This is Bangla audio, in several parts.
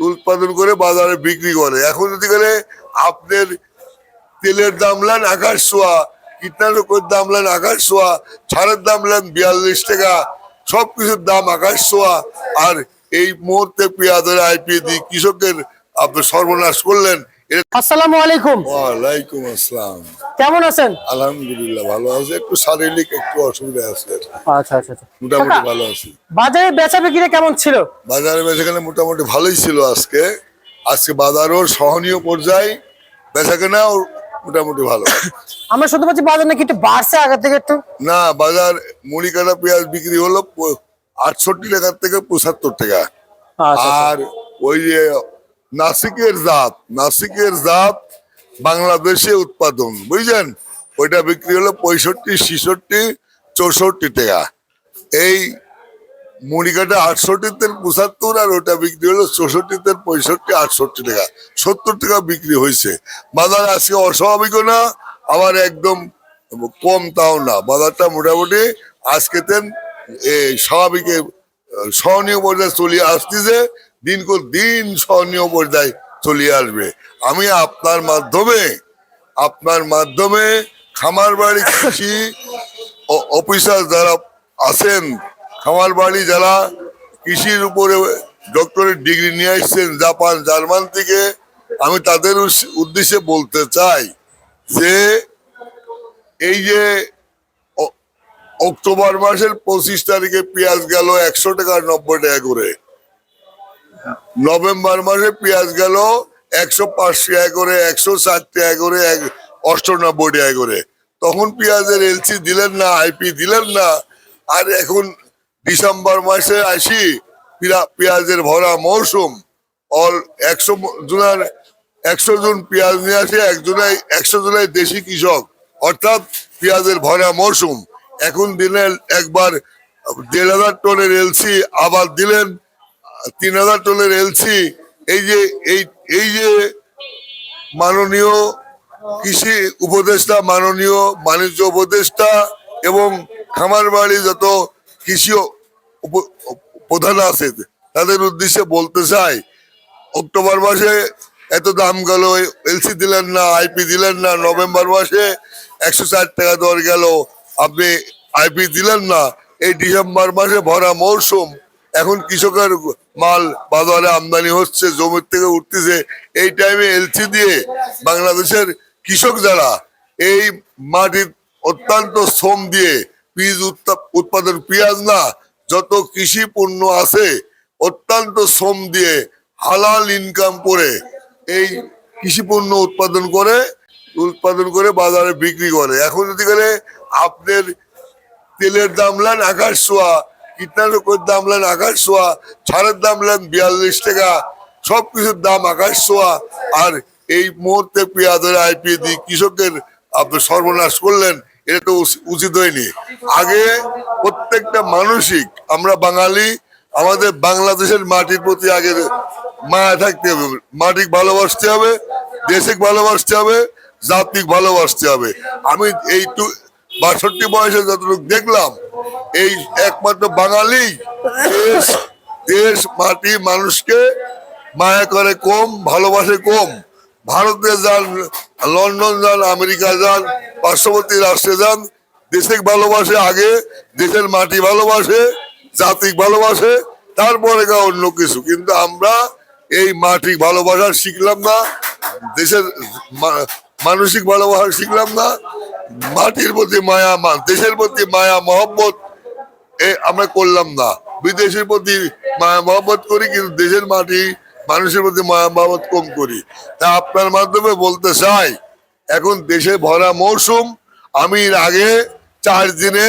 উৎপাদন করে বাজারে বিক্রি করে। এখন যদি করে আপনার তেলের দাম নেন আকাশ ছোঁয়া কীটনাশকের দাম নেন আকাশ ছোঁয়া ছাড়ের দাম নেন বিয়াল্লিশ টাকা সব কিছুর দাম আকাশ ছোঁয়া আর এই মুহূর্তে পেঁয়াজের আইপি দিয়ে কৃষকের আপনি সর্বনাশ করলেন। আসসালামু আলাইকুম। ওয়ালাইকুম আসসালাম। কেমন আছেন? আলহামদুলিল্লাহ ভালো আছে। একটু শারীরিক একটু অসুবিধা আছে আচ্ছা আচ্ছা আচ্ছা। মোটামুটি ভালো আছি। বাজারে বেচা বিক্রি কেমন ছিল? বাজারে বেচাকেনা মোটামুটি ভালোই ছিল আজকে। আজকে বাজারও সহনীয় পর্যায়ে বেচাকেনাও মোটামুটি ভালো। আমরা শুনতে পাচ্ছি বাজার নাকি একটু বাড়ছে আগে থেকে একটু। না বাজার মুড়ি কাটা পেঁয়াজ বিক্রি হলো আটষট্টি টাকার থেকে পঁচাত্তর টাকা। আচ্ছা। আর ওই যে নাসিকের জাত নাসিকের জাত বাংলাদেশে উৎপাদন, বুঝলেন? ওইটা বিক্রি হলো পঁয়ষট্টি, ছিষট্টি, চৌষট্টি টাকা। এই মুড়ি কাটা আটষট্টিতে পঁচাত্তর আর ওটা বিক্রি হলো চৌষট্টিতে পঁয়ষট্টি, আটষট্টি টাকা। সত্তর টাকা বিক্রি হয়েছে। বাজার আজকে অস্বাভাবিকও না, আবার একদম কম তাও না। বাজারটা মোটামুটি আজকে তেন এই স্বাভাবিক সহনীয় পর্যায়ে চলিয়ে আসতেছে। দিন কর দিন সহনীয় পর্যায়ে চলিয়ে আসবে। আমি আপনার মাধ্যমে আপনার মাধ্যমে খামার বাড়ি কৃষি অফিসার যারা আছেন খামার বাড়ি যারা কৃষির উপরে ডক্টরেট ডিগ্রি নিয়ে আসছেন জাপান, জার্মান থেকে, আমি তাদের উদ্দেশ্যে বলতে চাই যে, এই যে অক্টোবর মাসের পঁচিশ তারিখে পেঁয়াজ গেল একশো টাকা নব্বই টাকা করে। নভেম্বর মাসে পেঁয়াজ গেল একশো পাঁচ টাকা করে, একশো ষাট টাকা করে, এক অষ্টানব্বই টাকা করে। তখন পেঁয়াজের এলসি দিলেন না, আইপি দিলেন না। আর এখন ডিসেম্বর মাসে আসি পেঁয়াজের ভরা মৌসুম। অল একশো জনের, একশো জন পেঁয়াজ নিয়ে আসে একজনাই একশো জনাই দেশি কৃষক। অর্থাৎ পেঁয়াজের ভরা মৌসুম। এখন দিলেন একবার দেড় হাজার টনের এলসি আবার দিলেন তিন হাজার টনের এলসি এই যে, এই এই যে মাননীয় কৃষি উপদেষ্টা, মাননীয় বাণিজ্য উপদেষ্টা এবং খামার বাড়ি যত কৃষি প্রধান আছে, তাদের উদ্দেশ্যে বলতে চাই, অক্টোবর মাসে এত দাম গেল এলসি দিলেন না আইপি দিলেন না, নভেম্বর মাসে একশো ষাট টাকা দর গেল, আপনি আইপি দিলেন না, এই ডিসেম্বর মাসে ভরা মৌসুম এখন কৃষকের মাল বাজারে আমদানি হচ্ছে, জমির থেকে উঠতেছে। এই টাইমে এলসি দিয়ে বাংলাদেশের কৃষক যারা এই মাটির অত্যন্ত শ্রম দিয়ে বীজ উৎপা- উৎপাদন পেঁয়াজ না, যত কৃষি পণ্য আছে, অত্যন্ত শ্রম দিয়ে হালাল ইনকাম করে এই কৃষি পণ্য উৎপাদন করে উৎপাদন করে বাজারে বিক্রি করে। এখন যদি করে আপনার তেলের দাম নেন আকাশ ছোঁয়া কীটনাশকের দাম নেন আকাশ ছোঁয়া ছাড়ের দাম নেন বিয়াল্লিশ টাকা সব কিছুর দাম আকাশ ছোঁয়া আর এই মুহূর্তে পেঁয়াজের আইপি দিয়ে কৃষকের আপনি সর্বনাশ করলেন, এটা তো উচিত হয়নি। আগে প্রত্যেকটা মানসিক আমরা বাঙালি, আমাদের বাংলাদেশের মাটির প্রতি আগে মায়া থাকতে হবে। মাটিক ভালোবাসতে হবে, দেশিক ভালোবাসতে হবে, জাতিক ভালোবাসতে হবে। আমি এইটু বাষট্টি বয়সে যতটুকু দেখলাম এই একমাত্র বাঙালি দেশ দেশ, মাটি, মানুষকে মায়া করে কম, ভালোবাসে কম। ভারতে যান, লন্ডন যান, আমেরিকা যান, পার্শ্ববর্তী রাষ্ট্রে যান, দেশিক ভালোবাসে আগে, দেশের মাটি ভালোবাসে, জাতিক ভালোবাসে, তারপরে অন্য কিছু। কিন্তু আমরা এই মাটি ভালোবাসা শিখলাম না, দেশের মানসিক ভালোবাসা শিখলাম না, মাটির প্রতি মায়া দেশের প্রতি মায়া, মহব্বত আমরা করলাম না। বিদেশের প্রতি মায়া মহব্বত করি, কিন্তু দেশের মাটি মানুষের প্রতি মায়া মহব্বত কম করি। তা আপনার মাধ্যমে বলতে চাই, এখন দেশে ভরা মৌসুম আমি আগে চার দিনে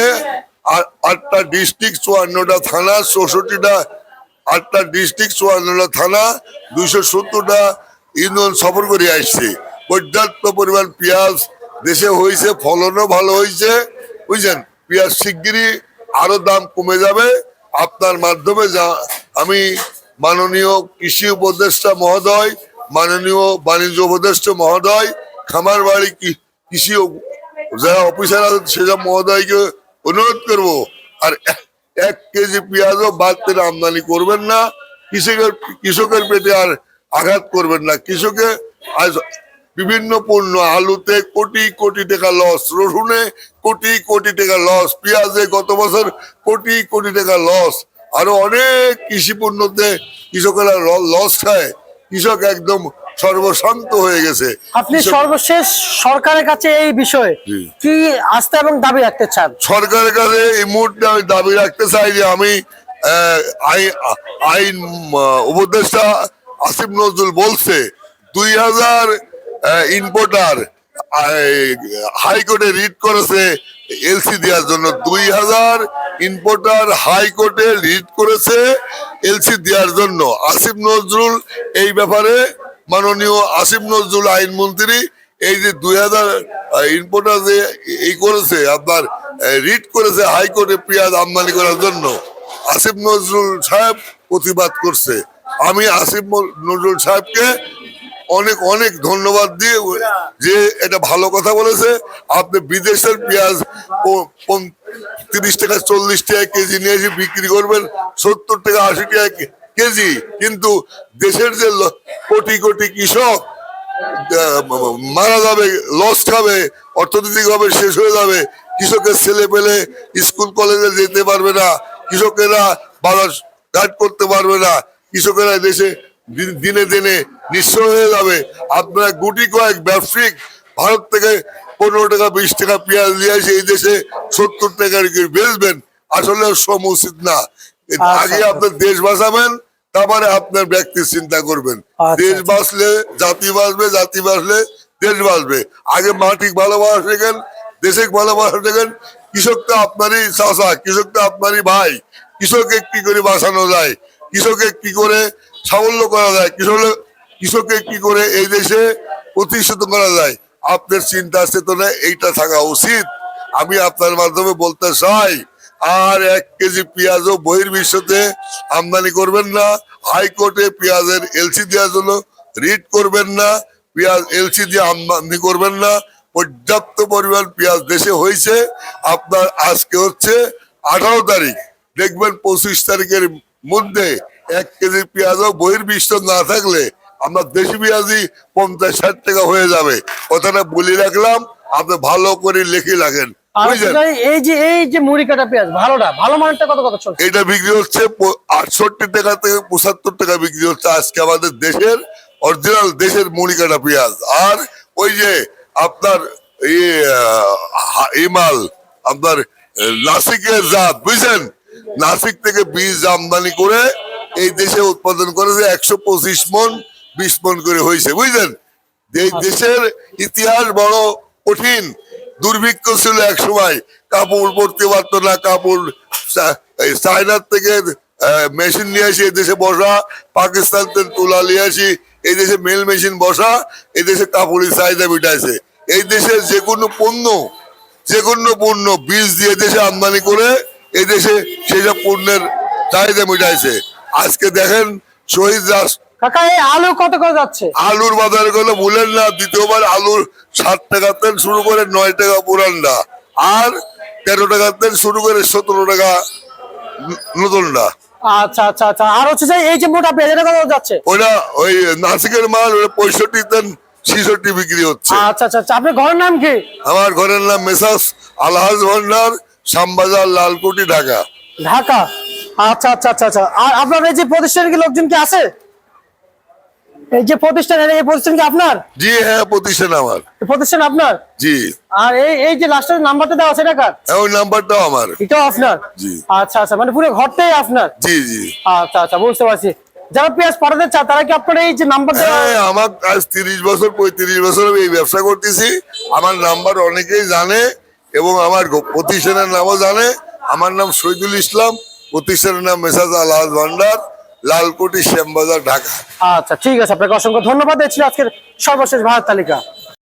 আটটা ডিস্ট্রিক্ট, চুয়ান্নটা থানা, চৌষট্টিটা, আটটা ডিস্ট্রিক্ট, চুয়ান্নটা থানা, দুইশো সত্তরটা ইউনিয়ন সফর করে আসছে। পর্যাপ্ত পরিমাণ পেঁয়াজ দেশে হয়েছে ফলনও ভালো হয়েছে বুঝছেন? পেঁয়াজ শিগগিরই আরও দাম কমে যাবে। আপনার মাধ্যমে যা, আমি মাননীয় কৃষি উপদেষ্টা মহোদয়, মাননীয় বাণিজ্য উপদেষ্টা মহোদয় খামার বাড়ি কৃষি যারা অফিসার আছে সেসব মহোদয়কে অনুরোধ করব। আর এক- কেজি পেঁয়াজও বাদ বাড়তে আমদানি করবেন না। কৃষকের কৃষকের পেটে আর আঘাত করবেন না। কৃষকে আজ বিভিন্ন পণ্য আলুতে কোটি কোটি টাকা লস রসুনে কোটি কোটি টাকা লস পেঁয়াজে গত বছর কোটি কোটি টাকা লস আরও অনেক কৃষি পণ্যতে কৃষকেরা লস খায়। কৃষক একদম সর্বশান্ত হয়ে গেছে। আপনি সর্বশেষ সরকারের কাছে এই বিষয়ে কি আস্থা এবং দাবি রাখতে চান? সরকারের কাছে এই মুহূর্তে আমি দাবি রাখতে চাই যে আমি আইন উপদেষ্টা আসিফ নজরুল বলছে দুই হাজার ইম্পোর্টার হাইকোর্টে রিট করেছে এলসি দেওয়ার জন্য দুই হাজার ইম্পোর্টার হাইকোর্টে রিট করেছে এলসি দেওয়ার জন্য। আসিফ নজরুল, এই ব্যাপারে মাননীয় আসিফ নজরুল আইনমন্ত্রী এই যে দুই হাজার ইম্পোর্টার যে এই করেছে, আপনার রিট করেছে হাইকোর্টে পেঁয়াজ আমদানি করার জন্য। আসিফ নজরুল সাহেব প্রতিবাদ করছে। আমি আসিফ নজরুল সাহেবকে অনেক অনেক ধন্যবাদ দিয়ে যে এটা ভালো কথা বলেছে। আপনি বিদেশের পেঁয়াজ তিরিশ টাকা চল্লিশ টাকা কেজি নিয়ে এসে বিক্রি করবেন সত্তর টাকা আশি টাকা কেজি। কিন্তু দেশের যে কোটি কোটি কৃষক মারা যাবে লস খাবে অর্থনৈতিক ভাবে শেষ হয়ে যাবে কৃষকের ছেলে পেলে স্কুল কলেজে যেতে পারবে না কৃষকেরা বাজার ঘাট করতে পারবে না কৃষকেরা দেশে দিন- দিনে নিঃস্ব হয়ে যাবে। আপনারা গুটি কয়েক ব্যবসায়িক ভারত থেকে পনেরো টাকা বিশ টাকা পেঁয়াজ নিয়ে এসে এই দেশে সত্তর টাকার বেচবেন। আসলে শ্রম উচিত না। আগে আপনার দেশ বাঁচাবেন তারপরে আপনার ব্যক্তির চিন্তা করবেন। আচ্ছা, দেশ আচ্ছা। বাঁচলে জাতি বাঁচবে জাতি বাঁচলে দেশ বাঁচবে। আগে মাটি ভালোবাসা শেখেন দেশে ভালোবাসা শেখেন কৃষক তো আপনারই চাষা কৃষক তো আপনারই ভাই। কৃষককে কি করে বাঁচানো যায়? কৃষকে কি করে সাফল্য করা যায়? কৃষক কৃষককে কি করে এই দেশে প্রতিষ্ঠিত করা যায়? আপনার চিন্তা চেতনা এইটা থাকা উচিত। আমি আপনার মাধ্যমে বলতে চাই, আর এক কেজি পেঁয়াজও বহির্বিশ্বতে আমদানি করবেন না। হাইকোর্টে পেঁয়াজের এলসি দেওয়ার জন্য রিট করবেন না। পেঁয়াজ এলসি দিয়ে আমদানি করবেন না। পর্যাপ্ত পরিমাণ পেঁয়াজ দেশে হয়েছে। আপনার আজকে হচ্ছে আঠারো তারিখ। দেখবেন পঁচিশ তারিখের মধ্যে এক কেজি পেঁয়াজ পেঁয়াজও বহির্বিশ্ব না থাকলে আমরা দেশি পেঁয়াজই পঞ্চাশ ষাট টাকা হয়ে যাবে। কথাটা বলে রাখলাম আপনি ভালো করে লিখে রাখেন। এই যে এই যে মুড়ি কাটা পেঁয়াজ ভালোটা ভালো মানটা কত কত চলছে? এটা বিক্রি হচ্ছে আটষট্টি টাকা থেকে পঁচাত্তর টাকা বিক্রি হচ্ছে আজকে আমাদের দেশের অরিজিনাল দেশের মুড়ি কাটা পেঁয়াজ। আর ওই যে আপনার এই আহ, হা- এই মাল আপনার নাসিকের জাত বুঝছেন নাসিক থেকে বীজ আমদানি করে এই দেশে উৎপাদন করেছে একশো পঁচিশ মন বিশ মন করে হয়েছে বুঝলেন? এই দেশের ইতিহাস বড় কঠিন দুর্ভিক্ষ ছিল এক সময়। কাপড় পরতে পারতো না কাপড় চায়নার থেকে মেশিন নিয়ে আসি এই দেশে বসা পাকিস্তান থেকে তুলা নিয়ে আসি এই দেশে মেল মেশিন বসা এই দেশে কাপড়ের চাহিদা মিটাইছে। এই দেশের যে কোনো পণ্য যে কোনো পণ্য বীজ দিয়ে দেশে আমদানি করে এই দেশে সেই সব পণ্যের চাহিদা মিটাইছে। আজকে দেখেন শহীদ রাষ্ট্র কাকা এই আলু কত করে যাচ্ছে? আলুর বাজারগুলো ভুলেন না দ্বিতীয়বার আলুর ষাট টাকা তেল শুরু করে নয় টাকা পুরানটা আর তেরো টাকা তেল শুরু করে সতেরো টাকা ন- নতুনটা আচ্ছা আচ্ছা আচ্ছা। আর হচ্ছে যে এই যে মোটা পেঁয়াজ এটা কত যাচ্ছে? ওটা ওই নাসিকের মাল ওটা পঁয়ষট্টি তেল ছিষট্টি বিক্রি হচ্ছে। আচ্ছা আচ্ছা আচ্ছা। আপনার ঘরের নাম কি? আমার ঘরের নাম মেসাস আলহাজ ভান্ডার শ্যামবাজার লালকুটি ঢাকা। ঢাকা। আচ্ছা আচ্ছা আচ্ছা আচ্ছা। আর আপনার এই যে প্রতিষ্ঠানের কি লোকজন কি আছে? এই যে প্রতিষ্ঠান এই প্রতিষ্ঠান কি আপনার? জি হ্যাঁ প্রতিষ্ঠান আমার। প্রতিষ্ঠান আপনার? জি। আর এই এই যে লাস্টের নাম্বারটা দেওয়া আছে কার? হ্যাঁ, ওই নাম্বারটাও আমার। এটাও আপনার? জি। আচ্ছা আচ্ছা মানে পুরো ঘরটাই আপনার? জি জি। আচ্ছা আচ্ছা বুঝতে পারছি। যারা পেঁয়াজ পাঠাতে চায় তারা কি আপনার এই যে নাম্বার হ্যাঁ আমার আজ তিরিশ বছর পঁয়ত্রিশ বছর আমি এই ব্যবসা করতেছি। আমার নাম্বার অনেকেই জানে এবং আমার প্রতিষ্ঠানের নামও জানে। আমার নাম শহীদুল ইসলাম প্রতিষ্ঠানের নাম মেসাজ আলহাজ ভান্ডার। লালকুটি শ্যামবাজার ঢাকা। আচ্ছা ঠিক আছে। আপনাকে অসংখ্য ধন্যবাদ। দিচ্ছি আজকের সর্বশেষ ভারত তালিকা।